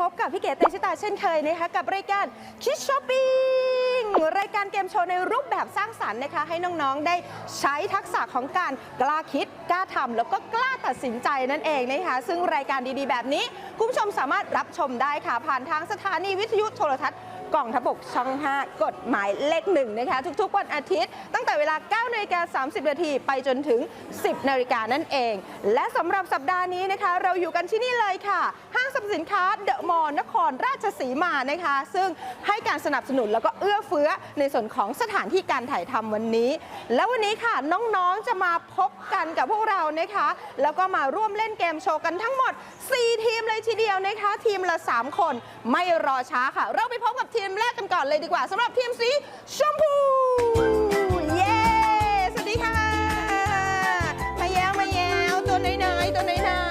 พบกับพี่เก๋เตชิตาเช่นเคยนะคะกับรายการคิดช้อปปิ้งรายการเกมโชว์ในรูปแบบสร้างสรรค์นะคะ ให้น้องๆได้ใช้ทักษะของการกล้าคิดกล้าทำแล้วก็กล้าตัดสินใจนั่นเองนะคะ ซึ่งรายการดีๆ แบบนี้คุณผู้ชมสามารถรับชมได้ค่ะ ผ่านทางสถานีวิทยุโทรทัศน์กองทพบกช่อง 5 กฎหมายเลขหนึ่งนะคะ ทุกๆ วันอาทิตย์ ตั้งแต่เวลา9นาฬิกา30 นาทีไปจนถึง 10 นาฬิกานั่นเอง และสำหรับสัปดาห์นี้นะคะ เราอยู่กันที่นี่เลยค่ะางสรรพสินค้าเดอะมอลล์นครราชสีมานะคะ ซึ่งให้การสนับสนุนแล้วก็เอื้อเฟื้อในส่วนของสถานที่การถ่ายทำวันนี้ แล้ววันนี้ค่ะน้องๆจะมาพบกันกับพวกเรานะคะ แล้วก็มาร่วมเล่นเกมโชว์กันทั้งหมด 4 ทีมเลยทีเดียวนะคะ ทีมละ 3 คนไม่รอช้าค่ะ เราไปพบกับทีมแรกกันก่อนเลยดีกว่าสำหรับทีมสีชมพูเย้สวัสดีค่ะ มาแย้วมาแย้วตัวน้อยๆตัวน้อยๆ